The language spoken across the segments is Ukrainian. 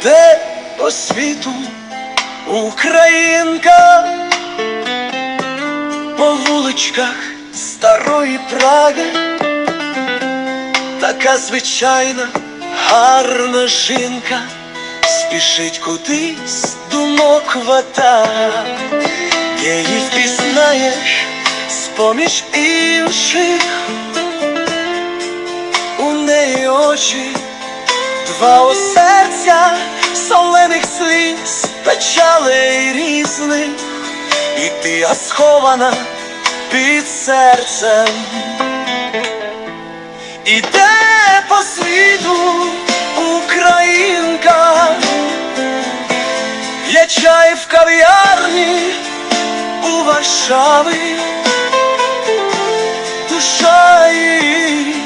Іде по світу Українка. По вуличках старої Праги, така звичайна, гарна жінка, спішить кудись думок вода, її впізнаєш з-поміж інших, у неї очі, два у серця, солених сліз, печалей різних, і ти а схована під серцем. Іде по світу Українка, є чай в кав'ярні у Варшаві, душа її,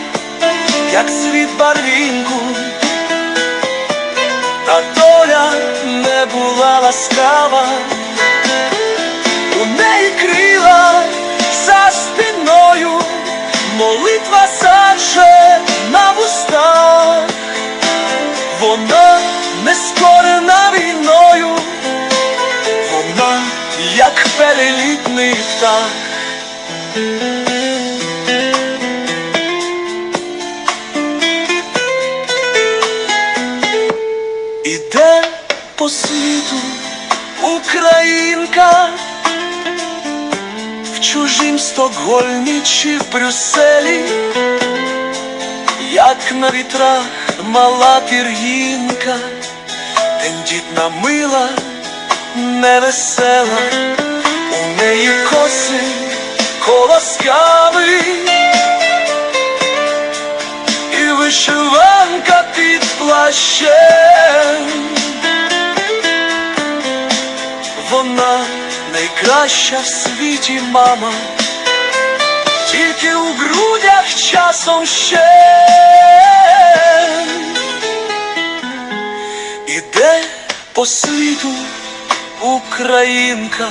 як світ барвінку, була ласкава, у неї крила за спиною, молитва завше на вустах, вона не скорена війною, вона як перелітний птах. Іде по світу. Українка. В чужім Стокгольмі чи в Брюсселі, як на вітрах мала пір'їнка, тендітна мила, невесела, у неї коси колосками. І вишиванка під плащем. Найкраща в світі мама, тільки у грудях часом ще іде по світу Українка.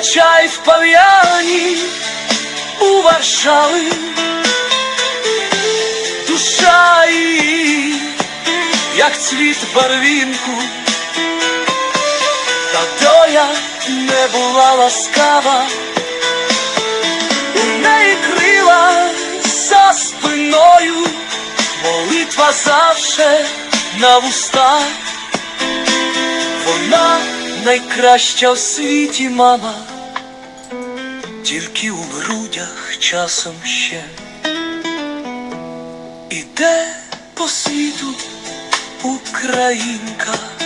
Чай в пав'яні у Варшаві, душа її, як цвіт барвінку, та доля не була ласкава, у неї крила за спиною. Молитва завше на вустах, вона найкраща в світі мама, тільки у грудях часом ще іде по світу Українка.